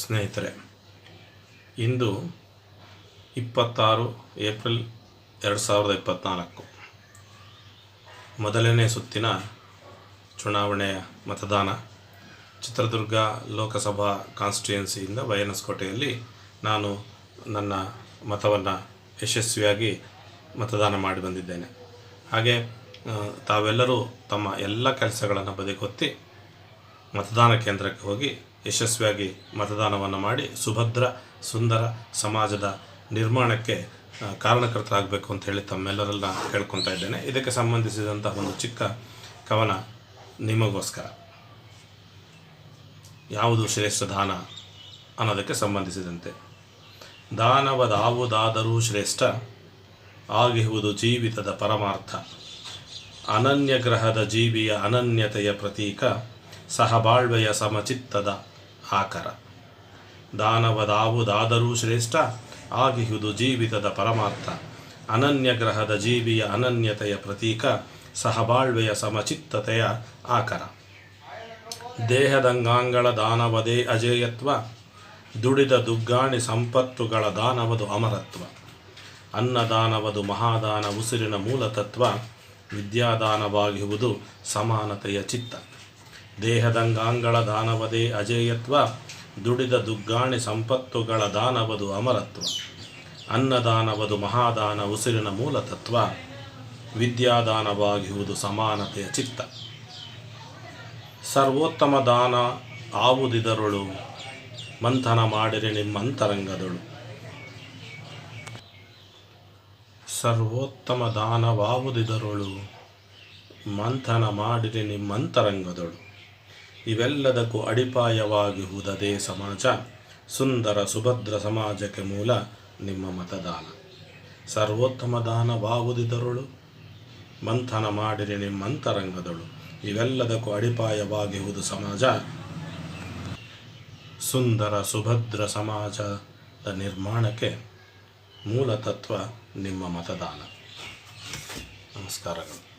ಸ್ನೇಹಿತರೆ, ಇಂದು ಇಪ್ಪತ್ತಾರು ಏಪ್ರಿಲ್ ಎರಡು ಸಾವಿರದ ಇಪ್ಪತ್ತ್ನಾಲ್ಕು ಮೊದಲನೇ ಸುತ್ತಿನ ಚುನಾವಣೆಯ ಮತದಾನ. ಚಿತ್ರದುರ್ಗ ಲೋಕಸಭಾ ಕಾನ್ಸ್ಟಿಟ್ಯುಯೆನ್ಸಿಯಿಂದ ಬಯನಸ್ಕೋಟೆಯಲ್ಲಿ ನಾನು ನನ್ನ ಮತವನ್ನು ಯಶಸ್ವಿಯಾಗಿ ಮತದಾನ ಮಾಡಿ ಬಂದಿದ್ದೇನೆ. ಹಾಗೆ ತಾವೆಲ್ಲರೂ ತಮ್ಮ ಎಲ್ಲ ಕೆಲಸಗಳನ್ನು ಬದಿಗೊತ್ತಿ ಮತದಾನ ಕೇಂದ್ರಕ್ಕೆ ಹೋಗಿ ಯಶಸ್ವಿಯಾಗಿ ಮತದಾನವನ್ನು ಮಾಡಿ ಸುಭದ್ರ, ಸುಂದರ ಸಮಾಜದ ನಿರ್ಮಾಣಕ್ಕೆ ಕಾರಣಕರ್ತರಾಗಬೇಕು ಅಂತ ಹೇಳಿ ತಮ್ಮೆಲ್ಲರೆಲ್ಲ ಕೇಳ್ಕೊತಾ ಇದ್ದೇನೆ. ಇದಕ್ಕೆ ಸಂಬಂಧಿಸಿದಂತಹ ಒಂದು ಚಿಕ್ಕ ಕವನ ನಿಮಗೋಸ್ಕರ. ಯಾವುದು ಶ್ರೇಷ್ಠ ದಾನ ಅನ್ನೋದಕ್ಕೆ ಸಂಬಂಧಿಸಿದಂತೆ. ದಾನವದಾವುದಾದರೂ ಶ್ರೇಷ್ಠ ಆಗಿಹುವುದು ಜೀವಿತದ ಪರಮಾರ್ಥ. ಅನನ್ಯ ಗ್ರಹದ ಜೀವಿಯ ಅನನ್ಯತೆಯ ಪ್ರತೀಕ, ಸಹಬಾಳ್ವೆಯ ಸಮಚಿತ್ತದ ಆಕರ ದಾನವದಾವುದಾದರೂ ಶ್ರೇಷ್ಠ, ಆಗಿಹುದು ಜೀವಿತದ ಪರಮಾರ್ಥ. ಅನನ್ಯ ಗ್ರಹದ ಜೀವಿಯ ಅನನ್ಯತೆಯ ಪ್ರತೀಕ, ಸಹಬಾಳ್ವೆಯ ಸಮಚಿತ್ತತೆಯ ಆಕರ. ದೇಹದಂಗಾಂಗಳ ದಾನವದೇ ಅಜೇಯತ್ವ, ದುಡಿದ ದುಗ್ಗಾಣಿ ಸಂಪತ್ತುಗಳ ದಾನವದು ಅಮರತ್ವ. ಅನ್ನದಾನವದು ಮಹಾದಾನ ಉಸಿರಿನ ಮೂಲತತ್ವ ವಿದ್ಯಾದಾನವಾಗಿರುವುದು ಸಮಾನತೆಯ ಚಿತ್ತ. ದೇಹದಂಗಾಂಗಳ ದಾನವದೇ ಅಜೇಯತ್ವ, ದುಡಿದ ದುಗ್ಗಾಣಿ ಸಂಪತ್ತುಗಳ ದಾನವದು ಅಮರತ್ವ. ಅನ್ನದಾನವದು ಮಹಾದಾನ ಉಸಿರಿನ ಮೂಲತತ್ವ. ವಿದ್ಯಾದಾನವಾಗಿರುವುದು ಸಮಾನತೆಯ ಚಿತ್ತ. ಸರ್ವೋತ್ತಮ ದಾನ ಆವುದಿದರುಳು, ಮಂಥನ ಮಾಡಿರಿ ನಿಮ್ಮಂತರಂಗದಳು. ಸರ್ವೋತ್ತಮ ದಾನವಾವುದಿದರುಳು, ಮಂಥನ ಮಾಡಿರಿ ನಿಮ್ಮಂತರಂಗದಳು. ಇವೆಲ್ಲದಕ್ಕೂ ಅಡಿಪಾಯವಾಗಿಹುದದೇ ಸಮಾಜ, ಸುಂದರ ಸುಭದ್ರ ಸಮಾಜಕ್ಕೆ ಮೂಲ ನಿಮ್ಮ ಮತದಾನ. ಸರ್ವೋತ್ತಮ ದಾನವಾವುದಿದರೊಳು ಮಂಥನ ಮಾಡಿರಿ ನಿಮ್ಮಂತರಂಗದಳು. ಇವೆಲ್ಲದಕ್ಕೂ ಅಡಿಪಾಯವಾಗಿಹುದು ಸಮಾಜ, ಸುಂದರ ಸುಭದ್ರ ಸಮಾಜದ ನಿರ್ಮಾಣಕ್ಕೆ ಮೂಲ ತತ್ವ ನಿಮ್ಮ ಮತದಾನ. ನಮಸ್ಕಾರಗಳು.